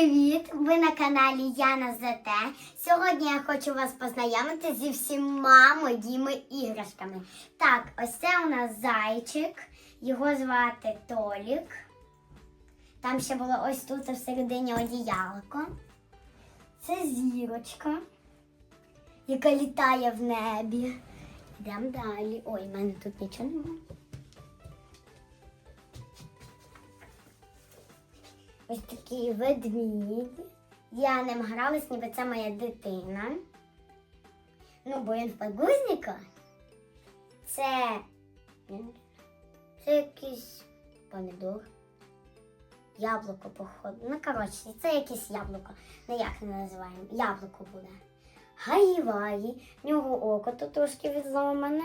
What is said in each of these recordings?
привіт! Ви на каналі Яна ЗТ. Сьогодні я хочу вас познайомити зі всіма моїми іграшками. Так, ось це у нас зайчик, його звати Толік. Там ще було ось тут всередині одіялко. Це зірочка, яка літає в небі. Йдемо далі. Ой, в мене тут нічого немає. Ось такий ведмідь. Я ним гралась, ніби це моя дитина. Ну, бо він в подгузнику. Це. Це якийсь помідор. Яблуко, походу. Ну, коротше, це якесь яблуко. Ну як не називаємо? Яблуко буде. Гаїваї. В нього око тут трошки відломане.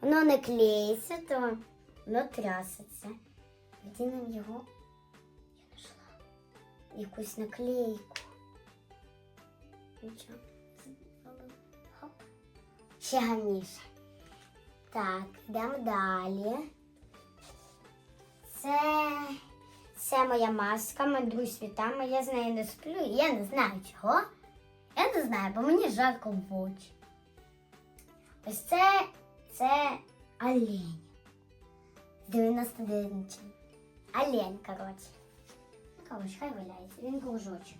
Воно не клеїться, то воно трясеться. Вдінемо його якусь наклейку. Нічого. Хоп. Ще гарніше. Так, йдемо далі. Це, це моя маска, медуй світами. Я з нею не сплю. Я не знаю чого. Я не знаю, бо мені жарко в очі. Ось це, це олень. 99. Олень, коротше. Ну, хай валяється. Він кружочок.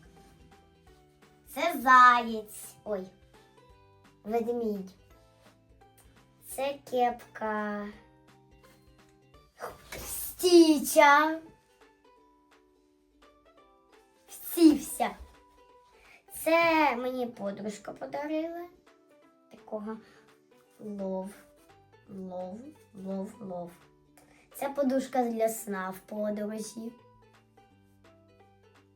Це заєць. Ой. Ведмідь. Це кепка. Стіча. Всівся. Це мені подружка подарила. Такого лов. Лов, лов, лов. Це подушка для сна в подорожі.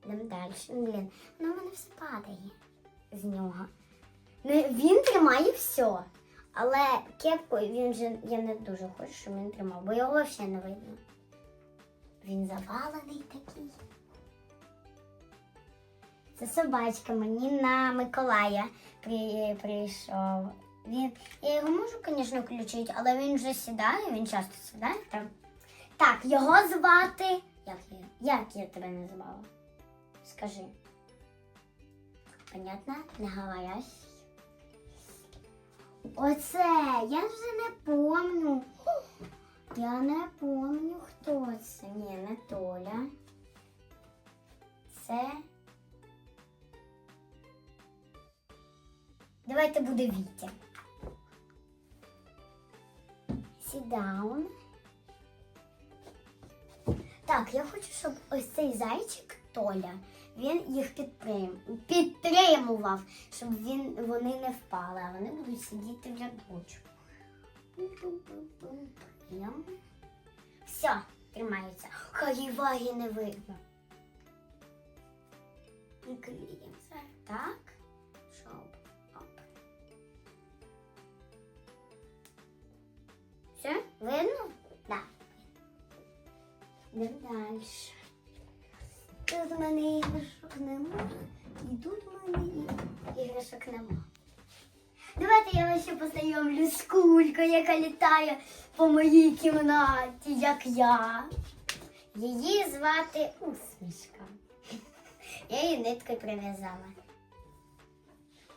Йдемо далі. Блін, ну в мене все падає з нього. Ну, він тримає все. Але кепку він же я не дуже хочу, щоб він тримав, бо його взагалі не видно. Він завалений такий. Це собачка мені на Миколая при, прийшов. Він, я його можу, звісно, включити, але він вже сідає, він часто сідає там. Так, його звати. Як я, як я тебе називала? Скажи. Понятно? Не говорясь. Оце, я вже не помню. Я не помню, хто це. Ні, не Толя. Це. Давайте буде Вітя. Down. Так, я хочу, щоб ось цей зайчик Толя, він їх підтрим... підтримував, щоб він... вони не впали, а вони будуть сидіти в рядочку. Все, тримаються. Хай ваги не видно. І клеїмося. Так, щоб. Оп. Все, видно? Да. Йдемо далі. Тут в мене іграшок нема. І тут в мене іграшок нема. Давайте я вас ще познайомлю з кулькою, яка літає по моїй кімнаті, як я. Її звати Усмішка. Я її ниткою прив'язала.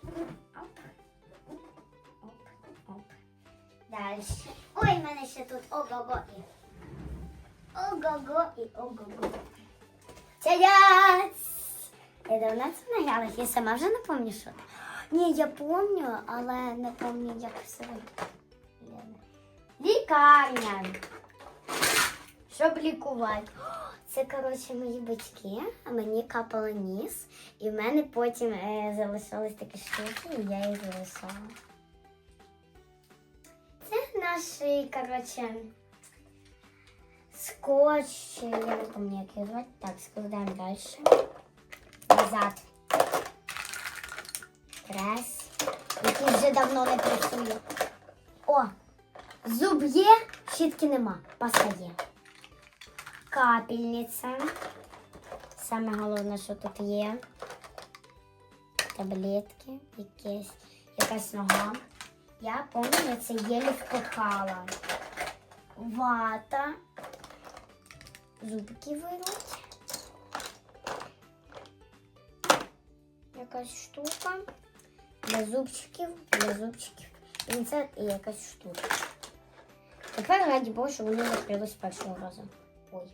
Оп. Оп, оп. Далі. Ой, в мене ще тут ого-го і. Ого-го і ого-го. Тяяць! Я давно це награлась, я сама вже не пам'ятаю, що. Ні, я пам'ятаю, але не пам'ятаю, як все. Лікарня. Щоб лікувати. Це, коротше, мої батьки, а мені капало ніс, і в мене потім е, залишились такі штуки, і я їх залишала. Це наші, коротше, скотч, я не звати. Так, складаємо далі. Назад. Прес, який вже давно не працює. О, зуб є, щітки нема, паста є. Капельниця. Саме головне, що тут є. Таблетки, якесь, якась нога. Я пам'ятаю, я це єлі впихала. Вата. Зубки вируть. якась штука. Для зубчиків, для зубчиків. Пінцет і якась штука. Тепер раді Бога, що воно закрилось з першого разу. Ой.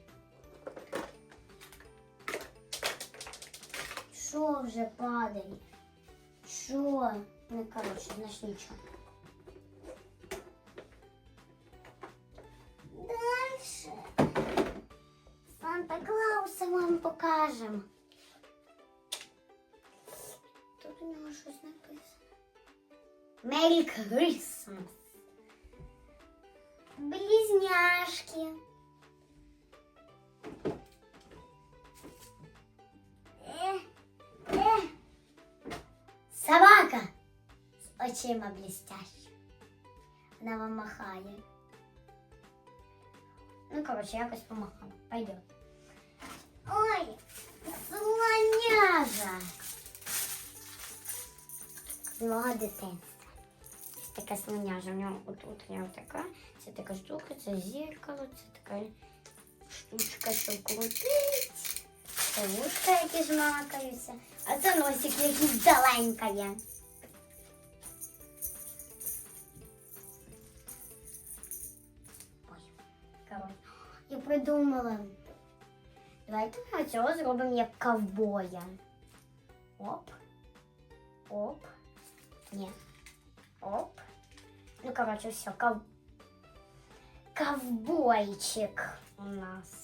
Що вже падає? Що? Ну, коротше, знаєш нічого. покажемо. Тут у нього щось написано. Меррі Крисмас. Близняшки. Е, е. Собака з очима блістящими. Вона вам махає. Ну, коротше, якось помахала. Пойдет. Ой, слоняжа. З мого дитинства. Ось така слоняжа. У нього у нього така. Це така штука, це зеркало, це така штучка, що крутить. Це вушка, які жмакаються. А це носик якийсь даленькає. Ой, коротше. Я придумала. Давайте ми цього зробимо як ковбоя. Оп. Оп. Ні. Оп. Ну, коротше, все, ков... ковбойчик у нас.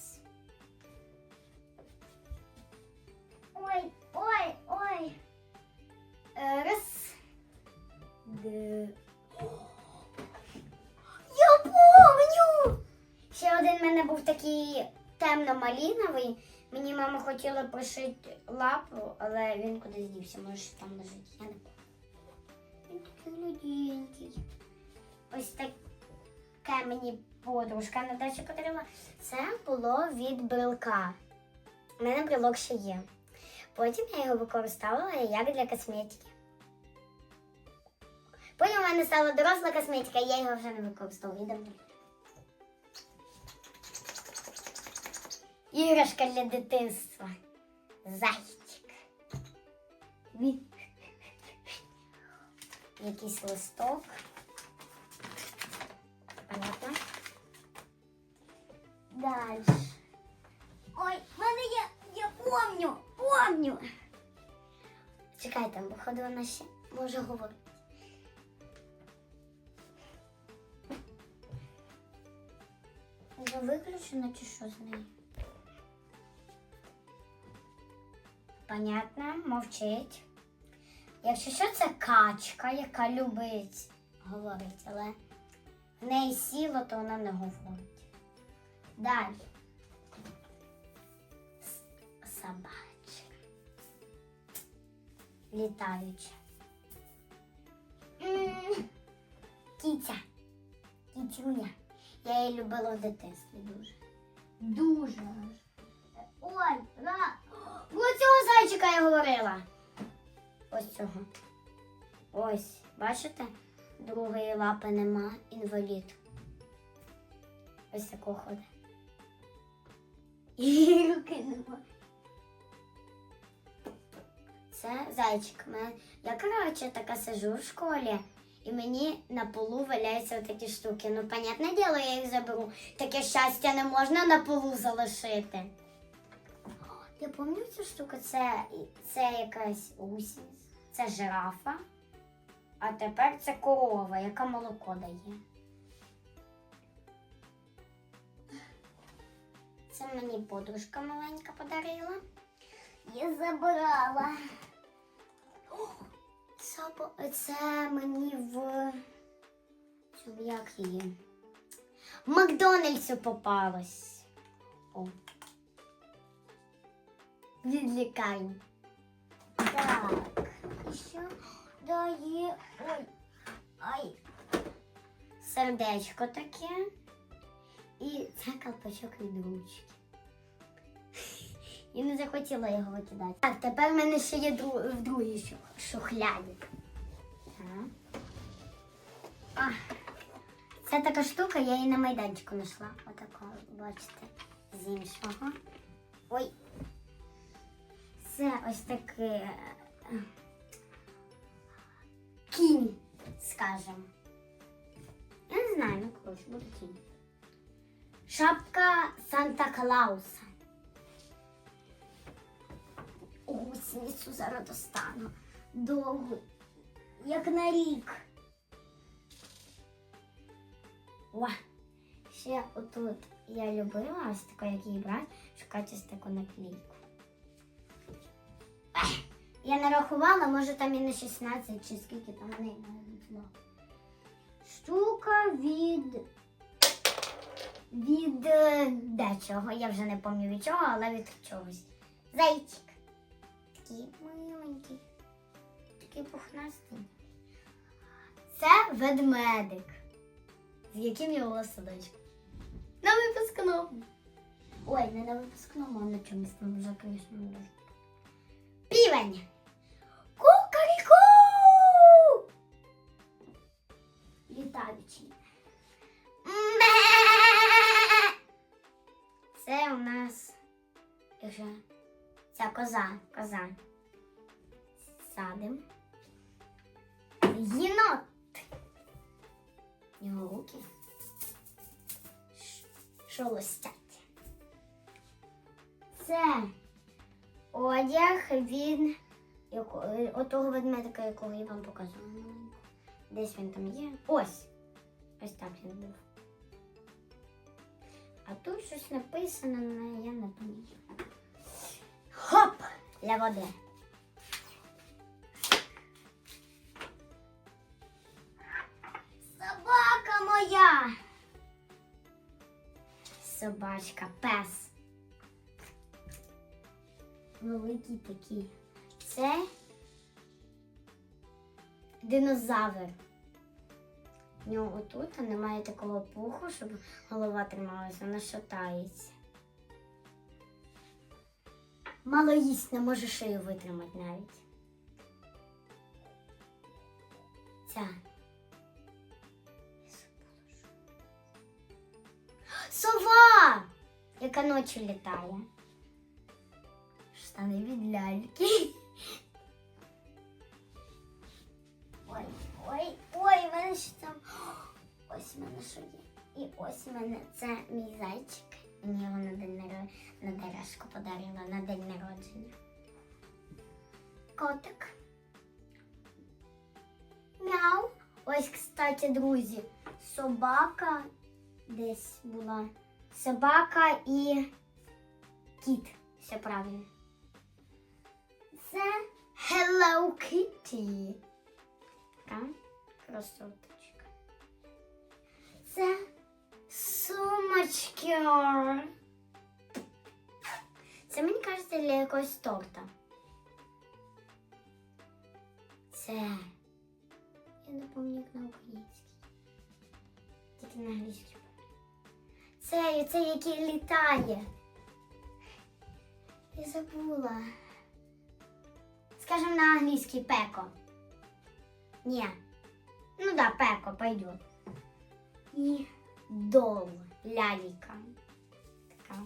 Темно-маліновий. Мені мама хотіла пришити лапу, але він кудись дівся, може там лежить. Я не. Він такий гладенький. Ось таке мені подружка на подарила. Це було від брелка. У мене брелок ще є. Потім я його використовувала як для косметики. Потім у мене стала доросла косметика, я його вже не використовую. Іграшка для дитинства. Зайчик. Якийсь листок. Понятно? Дальше. Ой, в мене є, я помню, помню. Чекайте, походу вона ще може говорити. Вже виключено чи що з нею? Понятно, мовчить. Якщо що, це качка, яка любить говорити, але в неї сіло, то вона не говорить. Далі. Собачка. Літаюча. Кітя. Кітюня. Я її любила в дитинстві дуже. Дуже. Ой, на. Ось цього зайчика я говорила. Ось цього. Ось, бачите? Другої лапи нема, інвалід. Ось такого ходить. І руки нема. Це зайчик. Я коротше така сижу в школі, і мені на полу валяються такі штуки. Ну, понятне діло, я їх заберу. Таке щастя не можна на полу залишити. Я пам'ятаю цю штуку, це, це якась усінь, це жирафа, а тепер це корова, яка молоко дає. Це мені подружка маленька подарила. Я забрала. О, Це, мені в. Як її? В Макдональдсу попалось. О. Від. Так. І що дає. Ой. Ай. Сердечко таке. І це колпачок від ручки. Я не захотіла його викидати. Так, тепер в мене ще є дру... в другій шу- шухляді. Це така штука, я її на майданчику знайшла. Отако, бачите, з іншого. Ой. Це ось таке. е, кінь, скажемо. Я не знаю, ну коротше, буде кінь. Шапка Санта Клауса. Гусеницю зараз достану. Довго. Як на рік. О, ще отут я любила ось таку, як її брати, шукати ось таку наклейку. Я не рахувала, може там і на 16 чи скільки там в неї було. Штука від. Від е, дечого. Я вже не пам'ятаю від чого, але від чогось. Зайчик. Такий миленький. Такий пухнастий. Це ведмедик. З яким я була в садочку. На випускному. Ой, не на випускному, а на чомусь там вже, звісно, не дуже. Півень. Кукаріку! Літаючий. Це у нас вже ця коза. Коза. Садим. Єнот. Його руки шолостять. Це одяг від отого ведмедика, якого я вам показувала. Десь він там є. Ось. Ось так він був. А тут щось написано, але я не пам'ятаю. Хоп! Для води. Собака моя. Собачка, пес. Великий такий. Це динозавр. В нього тут немає такого пуху, щоб голова трималася, вона шатається. Мало їсть, не може шию витримати навіть. Ця. Сова! Яка ночі літає. Штани від ляльки. Ой, ой, ой, в мене ще там. Ось мене що є. І ось в мене це мій зайчик. Мені його на день наро- на дережку подарила на день народження. Котик. Мяу. Ось, кстати, друзі, собака десь була. Собака і кіт. Все правильно. Це Hello Kitty. Така красоточка. Це сумочки. Це мені кажеться для якогось торта. Це. Я не пам'ятаю, як на українській. Тільки на англійській. Це, це який літає. Я забула. Скажем на английский пеко. Не. Ну да, пеко пойдет. І дол, лялька. Така.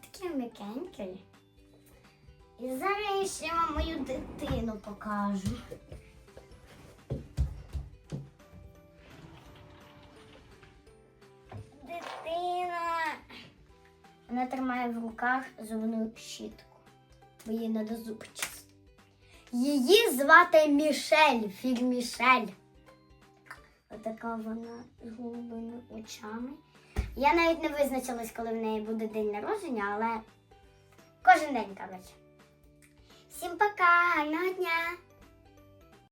Такі м'якенькі. І зараз я ще вам мою дитину покажу. Дитина. Вона тримає в руках зубну щітку, бо їй треба зуб чистити. Її звати Мішель, фільм Мішель. Отака вона з голубими очами. Я навіть не визначилась, коли в неї буде день народження, але кожен день, коротше. Всім пока, гарного дня!